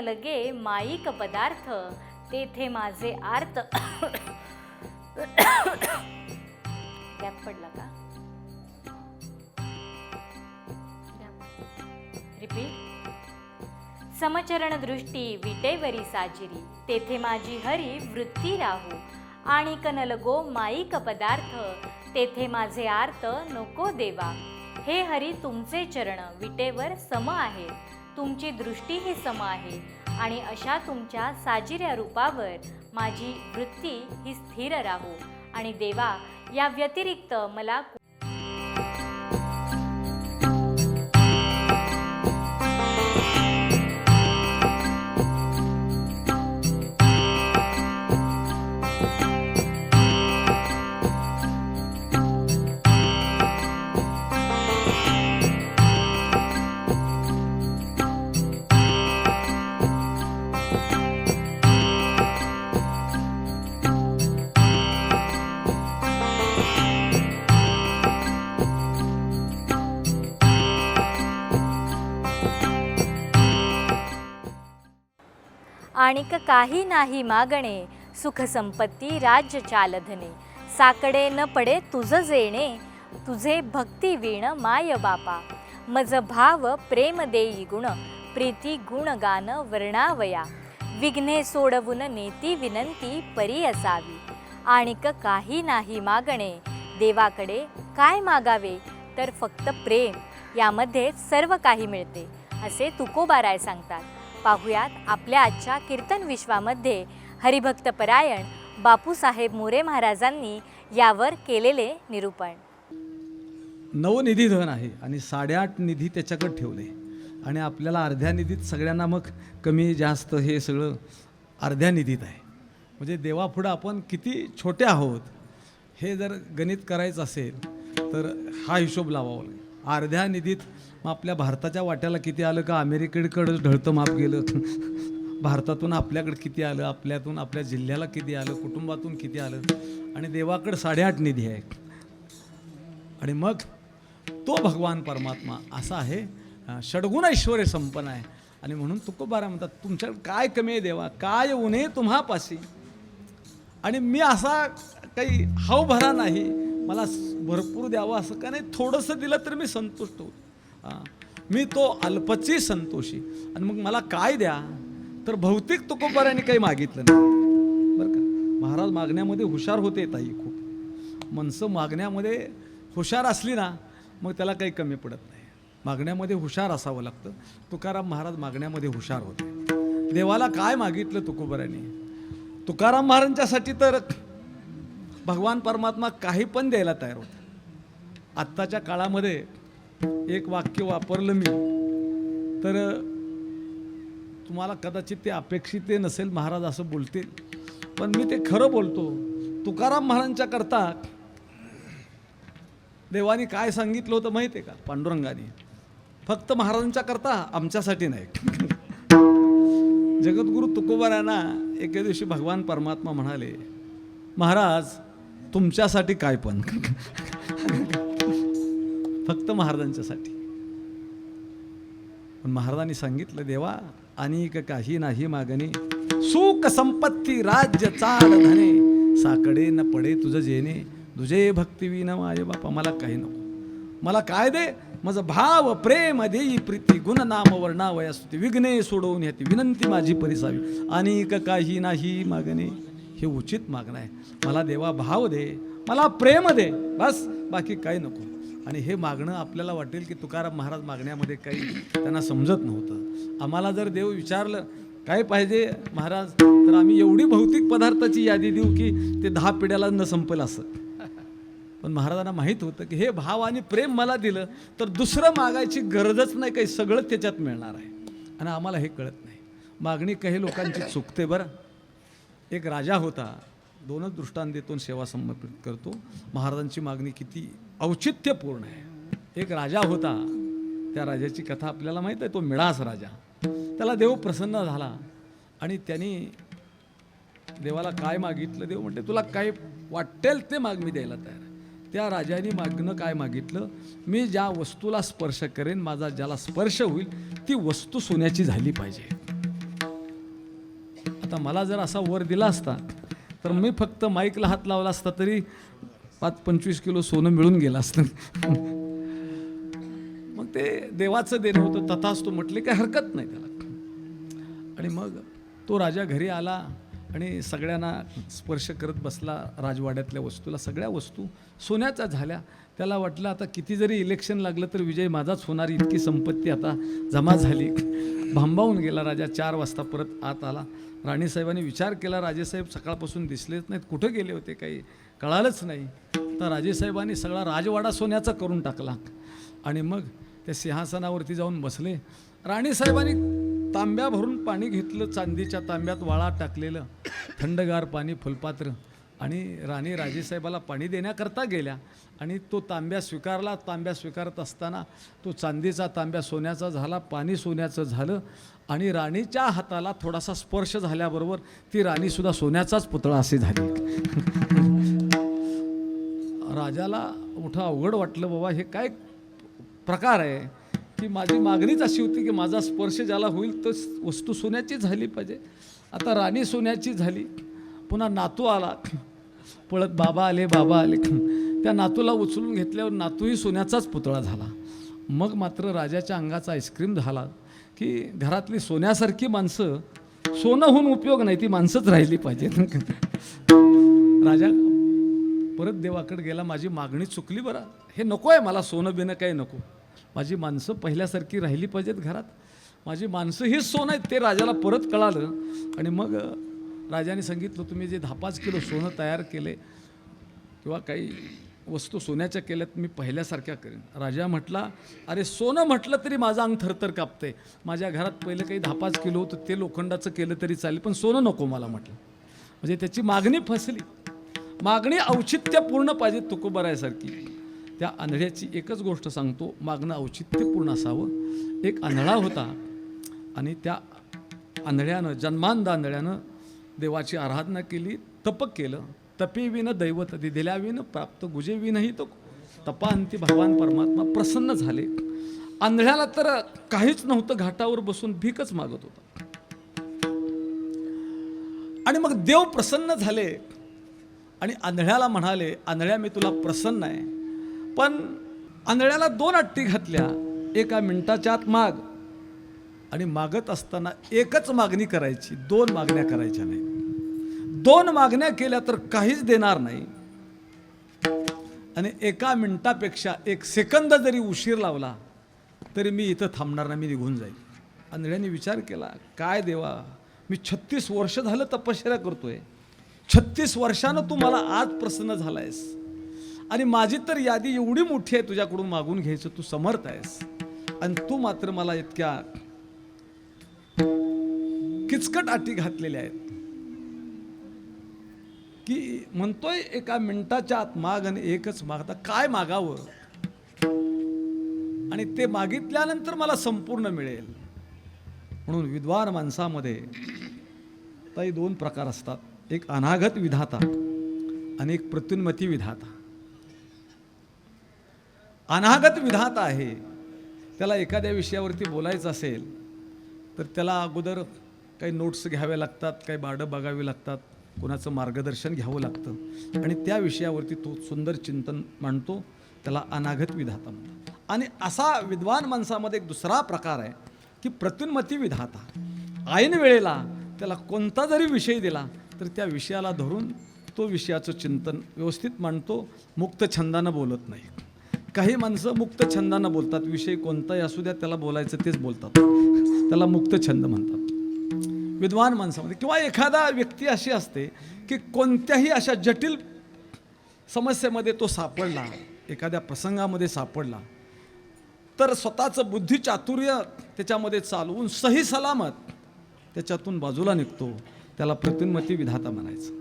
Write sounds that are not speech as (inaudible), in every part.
न लगे माईक पदार्थ. तेथे माझे आर्त. गॅप पडला का? रिपीट. समचरण दृष्टी विटेवरी साजिरी. तेथे माझी हरी वृत्ती राहू. आणि कनलगो माईक पदार्थ. तेथे माझे आर्त नको देवा. हे हरी तुमचे चरण विटेवर सम आहे तुमची दृष्टीही सम आहे आणि अशा तुमच्या साजिऱ्या रूपावर माझी वृत्ती ही स्थिर राहू. आणि देवा या व्यतिरिक्त मला आणिक काही नाही मागणे सुखसंपत्ती राज्य चालधने. साकडे न पडे तुझ जेणे तुझे भक्ती वीण माय बापा. मज भाव प्रेम देई गुण प्रीती गुण गान वर्णावया. विघ्ने सोडवून नेती विनंती परी असावी. आणिक काही नाही मागणे देवाकडे काय मागावे? तर फक्त प्रेम यामध्ये सर्व काही मिळते असे तुकोबाराय सांगतात. पाहुयात आपल्या आजच्या कीर्तन विश्वामध्ये हरिभक्त परायण बापूसाहेब मोरे महाराजांनी यावर केलेले निरूपण. नवनिधी धन आहे आणि साडेआठ निधी त्याच्याकडे ठेवले. आणि आपल्याला अर्ध्या निधीत सगळ्यांना मग कमी जास्त हे सगळं अर्ध्या निधीत आहे. म्हणजे देवापुढं आपण किती छोटे आहोत हे जर गणित करायचं असेल तर हा हिशोब लावावा लागेल. अर्ध्या निधीत मग आपल्या भारताच्या वाट्याला किती आलं का? अमेरिकेकडं ढळतं माप गेलं. (laughs) भारतातून आपल्याकडे किती आलं? आपल्यातून आपल्या जिल्ह्याला किती आलं? कुटुंबातून किती आलं? आणि देवाकडं साडेआठ निधी आहे आणि मग तो भगवान परमात्मा असा आहे षडगुण ऐश्वर संपन्न आहे. आणि म्हणून तुकोबारा म्हणतात तुमच्या काय कमी आहे देवा? काय उणे तुम्हापाशी? आणि मी असा काही हाव भरा नाही. मला भरपूर द्यावं असं का नाही? थोडंसं दिलं तर मी संतुष्ट होतो मी तो अल्पची संतोषी. आणि मग मला काय द्या? तर भौतिक तुकोबाऱ्याने काही मागितलं नाही. बरं का? महाराज मागण्यामध्ये हुशार होते ताई खूप. माणसं मागण्यामध्ये हुशार असली ना मग त्याला काही कमी पडत नाही. मागण्यामध्ये हुशार असावं लागतं. तुकाराम महाराज मागण्यामध्ये हुशार होते. देवाला काय मागितलं तुकोबऱ्याने? तुकाराम महाराजांच्यासाठी तर भगवान परमात्मा काही पण द्यायला तयार होता. आत्ताच्या काळामध्ये एक वाक्य वापरलं मी तर तुम्हाला कदाचित ते अपेक्षित ते नसेल महाराज असं बोलतील. पण मी ते खरं बोलतो. तुकाराम महाराजांच्या करता देवानी काय सांगितलं होतं माहिती आहे का? पांडुरंगाने. फक्त महाराजांच्या करता आमच्यासाठी नाही. जगद्गुरु तुकोबारांना एके दिवशी भगवान परमात्मा म्हणाले महाराज तुमच्यासाठी काय पण. फक्त महाराजांच्यासाठी. पण महाराजांनी सांगितलं देवा अनेक काही नाही मागणे. सुख संपत्ती राज्य चाल धने. साकडे न पडे तुझं जेणे. तुझे भक्ती माय माझे बापा मला काही नको. मला काय दे? माझं भाव प्रेम देई प्रीती गुण नाम वर्णावया स्तुती विघ्ने सोडवून येते विनंती माझी परिसावी. अनेक काही नाही मागणे. हे उचित मागणं आहे. मला देवा भाव दे. मला प्रेम दे. बस. बाकी काही नको. आणि हे मागणं आपल्याला वाटेल की तुकाराम महाराज मागण्यामध्ये काही त्यांना समजत नव्हतं. आम्हाला जर देव विचारलं काय पाहिजे महाराज? तर आम्ही एवढी भौतिक पदार्थाची यादी देऊ की ते दहा पिढ्याला न संपलं असं. पण महाराजांना माहीत होतं की हे भाव आणि प्रेम मला दिलं तर दुसरं मागायची गरजच नाही काही सगळं त्याच्यात मिळणार आहे. आणि आम्हाला हे कळत नाही. मागणी काही लोकांची चुकते बरं. एक राजा होता दोनच दृष्टांत देतो सेवा समर्पित करतो. महाराजांची मागणी किती औचित्यपूर्ण आहे. एक राजा होता. त्या राजाची कथा आपल्याला माहीत आहे तो मिळास राजा. त्याला देव प्रसन्न झाला आणि त्यांनी देवाला काय मागितलं? देव म्हणते तुला काय वाटेल ते माग मी द्यायला तयार त्या राजाने मागणं काय मागितलं? मी ज्या वस्तूला स्पर्श करेन माझा ज्याला स्पर्श होईल ती वस्तू सोन्याची झाली पाहिजे. आता मला जर असा वर दिला असता तर मी फक्त माईकला हात लावला असता तरी पाच पंचवीस किलो सोनं मिळून गेलं असतं. मग ते देवाचं देणं होतं तथाच तो म्हटले काही हरकत नाही त्याला. आणि मग तो राजा घरी आला आणि सगळ्यांना स्पर्श करत बसला राजवाड्यातल्या वस्तूला. सगळ्या वस्तू सोन्याच्या झाल्या. त्याला वाटलं आता किती जरी इलेक्शन लागलं तर विजय माझाच होणार इतकी संपत्ती आता जमा झाली. भांबावून गेला राजा चार वाजता परत आत आला. राणीसाहेबांनी विचार केला राजेसाहेब सकाळपासून दिसलेच नाहीत. कुठं गेले होते काही? कळालंच नाही. तर राजेसाहेबांनी सगळा राजवाडा सोन्याचा करून टाकला. आणि मग त्या सिंहासनावरती जाऊन बसले. राणीसाहेबांनी तांब्या भरून पाणी घेतलं चांदीच्या तांब्यात वाळा टाकलेलं थंडगार पाणी फुलपात्र. आणि राणी राजेसाहेबाला पाणी देण्याकरता गेल्या. आणि तो तांब्या स्वीकारला. तांब्या स्वीकारत असताना तो चांदीचा तांब्या सोन्याचा झाला पाणी सोन्याचं झालं. आणि राणीच्या हाताला थोडासा स्पर्श झाल्याबरोबर ती राणीसुद्धा सोन्याचाच पुतळा असे झाली. राजाला मोठं अवघड वाटलं बाबा हे काय प्रकार आहे? की माझी मागणीच अशी होती की माझा स्पर्श ज्याला होईल तर वस्तू सोन्याची झाली पाहिजे. आता राणी सोन्याची झाली. पुन्हा नातू आला. पळत बाबा आले बाबा आले. त्या नातूला उचलून घेतल्यावर नातूही सोन्याचाच पुतळा झाला. मग मात्र राजाच्या अंगाचा आईस्क्रीम झाला की घरातली सोन्यासारखी माणसं सोनं होऊन उपयोग नाही ती माणसंच राहिली पाहिजेत. राजा परत देवाकडे गेला माझी मागणी चुकली बरं. हे नको आहे मला सोनं बिनं काही नको. माझी माणसं पहिल्यासारखी राहिली पाहिजेत घरात. माझी माणसं हीच सोनं आहेत ते राजाला परत कळालं. आणि मग राजाने सांगितलं तुम्ही जे दहा पाच किलो सोनं तयार केले किंवा काही वस्तू सोन्याच्या केल्यात मी पहिल्यासारख्या करेन. राजा म्हटला अरे सोनं म्हटलं तरी माझं अंग थरथर कापते. माझ्या घरात पहिलं काही दहा पाच किलो होतं ते लोखंडाचं केलं तरी चालेल पण सोनं नको मला म्हटलं. म्हणजे त्याची मागणी फसली. मागणी औचित्यपूर्ण पाहिजे तुकोबरायसारखी. त्या आंधळ्याची एकच गोष्ट सांगतो मागणं औचित्यपूर्ण असावं. एक आंधळा होता आणि त्या आंधळ्यानं जन्मांध आंधळ्यानं देवाची आराधना केली तप केलं. तपेविन दैवत दिल्या प्राप्त गुजेविनही तो तपांती भगवान परमात्मा प्रसन्न झाले. आंधळ्याला तर काहीच नव्हतं घाटावर बसून भीकच मागत होता. आणि मग देव प्रसन्न झाले. आणि आंधळ्याला म्हणाले आंधळ्या मी तुला प्रसन्न आहे. पण आंधळ्याला दोन अट्टी घातल्या. एका मिनिटाच्या आत माग. आणि मागत असताना एकच मागणी करायची. दोन मागण्या करायच्या नाही दोन मागण्या केल्या तर काहीच देणार नाही. आणि एका मिनिटापेक्षा एक सेकंद जरी उशीर लावला तरी मी इथं थांबणार नाही मी निघून जाईल. आंधळ्याने विचार केला काय देवा मी छत्तीस वर्ष झालं तपश्चर्या करतोय. छत्तीस वर्षानं तू मला आज प्रसन्न झालायस. आणि माझी तर यादी एवढी मोठी आहे तुझ्याकडून मागून घ्यायचं तू समर्थ आहेस. आणि तू मात्र मला इतक्या किचकट अटी घातलेल्या आहेत. की म्हणतोय एका मिनिटाच्या आत माग आणि एकच मागता काय मागावं? आणि ते मागितल्यानंतर मला संपूर्ण मिळेल. म्हणून विद्वान माणसामध्ये ताई दोन प्रकार असतात. एक अनागत विधाता आणि एक प्रत्युन्मती विधाता. अनागत विधाता आहे. त्याला एखाद्या विषयावरती बोलायचं असेल तर त्याला अगोदर काही नोट्स घ्याव्या लागतात काही बाडं बघावी लागतात कोणाचं मार्गदर्शन घ्यावं लागतं आणि त्या विषयावरती तो सुंदर चिंतन मांडतो त्याला अनागत विधाता म्हणतात. आणि असा विद्वान माणसामध्ये एक दुसरा प्रकार आहे की प्रत्युन्मती विधाता. ऐन वेळेला त्याला कोणता जरी विषय दिला तर त्या विषयाला धरून तो विषयाचं चिंतन व्यवस्थित मांडतो मुक्त छंदानं बोलत नाही. काही माणसं मुक्त छंदानं बोलतात विषय कोणताही असू द्या त्याला बोलायचं तेच बोलतात. त्याला मुक्त छंद म्हणतात. विद्वान माणसामध्ये किंवा एखादा व्यक्ती अशी असते की कोणत्याही अशा जटिल समस्येमध्ये तो सापडला एखाद्या प्रसंगामध्ये सापडला तर स्वतःचं बुद्धी चातुर्य त्याच्यामध्ये चालवून सही सलामत त्याच्यातून बाजूला निघतो. त्याला प्रतिन्मती विधाता म्हणायचं.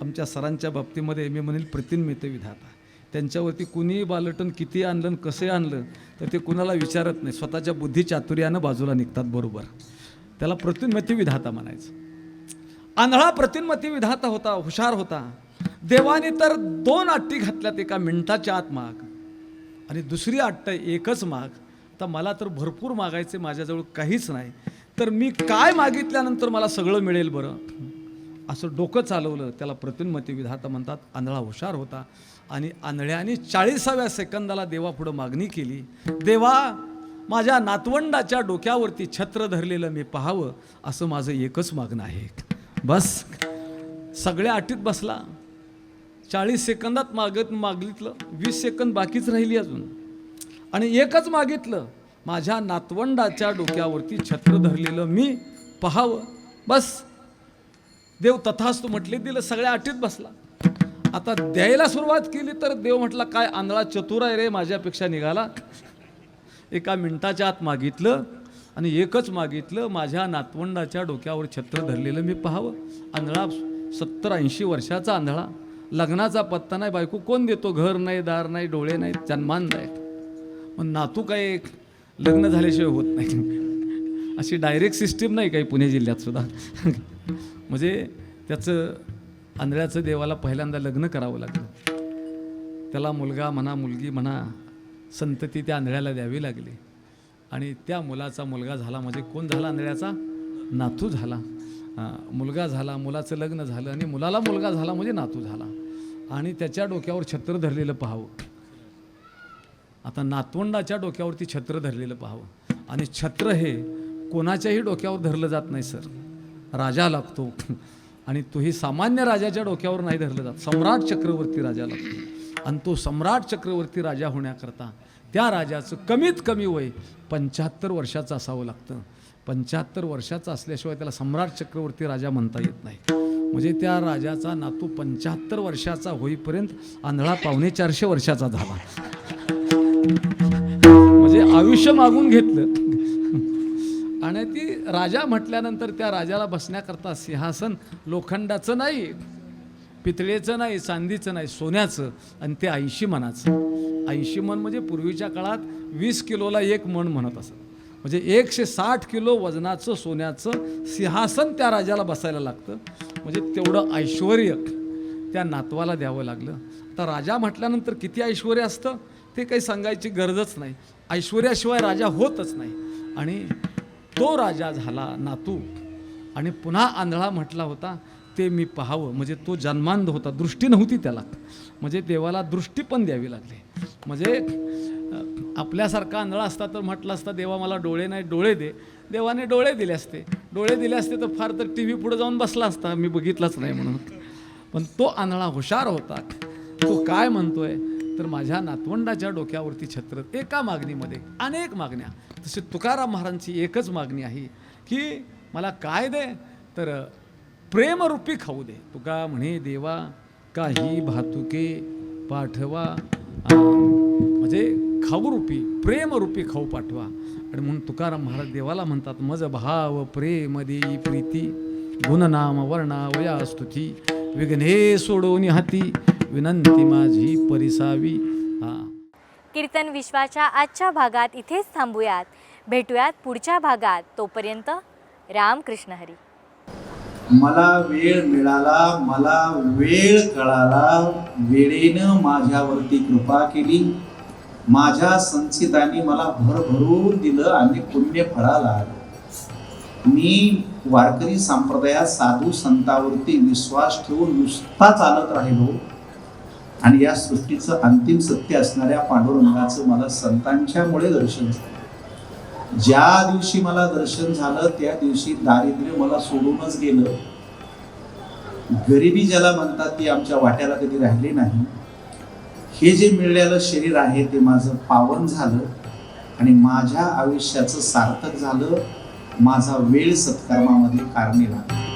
आमच्या सरांच्या बाबतीमध्ये मी म्हणेल प्रतिन्मिती विधाता. त्यांच्यावरती कुणीही बालटन किती आणलं कसे आणलं तर ते कुणाला विचारत नाही. स्वतःच्या बुद्धी चातुर्यानं बाजूला निघतात बरोबर. त्याला प्रतिन्मती विधाता म्हणायचं. आंधळा प्रतिन्मती विधाता होता हुशार होता. देवाने तर दोन अट्टी घातल्यात एका मिनिटाच्या आत माग. आणि दुसरी अट्ट एकच माग. आता मला तर भरपूर मागायचे माझ्याजवळ काहीच नाही. तर मी काय मागितल्यानंतर मला सगळं मिळेल बरं? असं डोकं चालवलं. त्याला प्रतिन्मती विधाता म्हणतात आंधळा हुशार होता आणि आंधळ्याने चाळीसाव्या सेकंदाला देवापुढं मागणी केली. देवा माझ्या नातवंडाच्या डोक्यावरती छत्र धरलेलं मी पाहावं असं माझं एकच मागणं आहे. बस. सगळ्या अटीत बसला. चाळीस सेकंदात मागत मागितलं वीस सेकंद बाकीच राहिली अजून. आणि एकच मागितलं माझ्या नातवंडाच्या डोक्यावरती छत्र धरलेलं मी पहावं. बस. देव तथास्तु म्हटले दिलं सगळ्या अटीत बसला. आता द्यायला सुरुवात केली तर देव म्हटला काय आंधळा चतुर आहे रे माझ्यापेक्षा निघाला. एका मिनिटाच्या आत मागितलं आणि एकच मागितलं माझ्या नातवंडाच्या डोक्यावर छत्र धरलेलं मी पाहावं. आंधळा सत्तर ऐंशी वर्षाचा आंधळा. लग्नाचा पत्ता नाही बायको कोण देतो? घर नाही दार नाही डोळे नाही जन्मान नाही. मग नातू काय लग्न झाल्याशिवाय होत नाही. अशी डायरेक्ट सिस्टीम नाही काही पुणे जिल्ह्यात सुद्धा. म्हणजे त्याचं आंधळ्याचं देवाला पहिल्यांदा लग्न करावं लागलं. त्याला मुलगा म्हणा मुलगी म्हणा संतती त्या आंधळ्याला द्यावी लागली. आणि त्या मुलाचा मुलगा झाला म्हणजे कोण झाला आंधळ्याचा? नातू झाला. मुलगा झाला मुलाचं लग्न झालं आणि मुलाला मुलगा झाला म्हणजे नातू झाला. आणि त्याच्या डोक्यावर छत्र धरलेलं पाहावं. आता नातवंडाच्या डोक्यावरती छत्र धरलेलं पाहावं. आणि छत्र हे कोणाच्याही डोक्यावर धरलं जात नाही सर. राजा लागतो. आणि तोही सामान्य राजाच्या डोक्यावर नाही धरलं जात. सम्राट चक्रवर्ती राजा लागतो. आणि तो सम्राट चक्रवर्ती राजा होण्याकरता त्या राजाचं कमीत कमी वय पंच्याहत्तर वर्षाचं असावं लागतं. पंच्याहत्तर वर्षाचं असल्याशिवाय त्याला सम्राट चक्रवर्ती राजा म्हणता येत नाही. म्हणजे त्या राजाचा नातू पंच्याहत्तर वर्षाचा होईपर्यंत आंधळा पावणे चारशे वर्षाचा झाला. म्हणजे आयुष्य मागून घेतलं. आणि ती राजा म्हटल्यानंतर त्या राजाला बसण्याकरता सिंहासन लोखंडाचं नाही पितळेचं नाही चांदीचं नाही सोन्याचं आणि ते ऐंशी मनाचं. ऐंशी मन म्हणजे पूर्वीच्या काळात वीस किलोला एक मन म्हणत असत. म्हणजे एकशे साठ किलो वजनाचं सोन्याचं सिंहासन त्या राजाला बसायला लागतं. म्हणजे तेवढं ऐश्वर त्या नातवाला द्यावं लागलं. आता राजा म्हटल्यानंतर किती ऐश्वर असतं? ते काही सांगायची गरजच नाही. ऐश्वर्याशिवाय राजा होतच नाही. आणि तो राजा झाला नातू. आणि पुन्हा आंधळा म्हटला होता ते मी पाहावं. म्हणजे तो जन्मांध होता. दृष्टी नव्हती त्याला. म्हणजे देवाला दृष्टी पण द्यावी लागली. म्हणजे आपल्यासारखा आंधळा असता तर म्हटलं असता देवा मला डोळे नाही डोळे दे. देवाने डोळे दिले असते. डोळे दिले असते तर फार तर टी व्ही पुढे जाऊन बसला असता. मी बघितलाच नाही म्हणून. पण तो आंधळा हुशार होता. तो काय म्हणतोय? तर माझ्या नातवंडाच्या डोक्यावरती छत्र एका मागणीमध्ये अनेक मागण्या. तसे तुकाराम महाराजांची एकच मागणी आहे की मला काय दे? तर प्रेमरूपी खाऊ दे. तुका म्हणे देवा काही भातुके पाठवा म्हणजे खाऊरूपी प्रेमरूपी खाऊ पाठवा. आणि म्हणून तुकाराम महाराज देवाला म्हणतात मज भाव प्रेम देई प्रीती गुणनाम वर्णा वया स्तुती विघ्ने सोडवून हाती विनंती माझी परिसावी. हा. कीर्तन विश्वाच्या आजच्या भागात इथेच थांबूयात. भेटूयात पुढच्या भागात. तोपर्यंत रामकृष्ण हरी. मला वेळ मिळाला मला वेळ कळाला वेळेनं माझ्यावरती कृपा केली. माझ्या संचितांनी मला भरभरून दिलं आणि पुण्य फळाला. मी वारकरी संप्रदायात साधू संतावरती विश्वास ठेवून नुसता चालत राहिलो. आणि या सृष्टीचं अंतिम सत्य असणाऱ्या पांडुरंगाचं मला संतांच्यामुळे दर्शन झालं. ज्या दिवशी मला दर्शन झालं त्या दिवशी दारिद्र्य मला सोडूनच गेलं. गरिबी ज्याला म्हणतात ती आमच्या वाट्याला कधी राहिली नाही. हे जे मिळलेलं शरीर आहे ते माझं पावन झालं आणि माझ्या आयुष्याचं सार्थक झालं. माझा वेळ सत्कर्मामध्ये कारणी लागला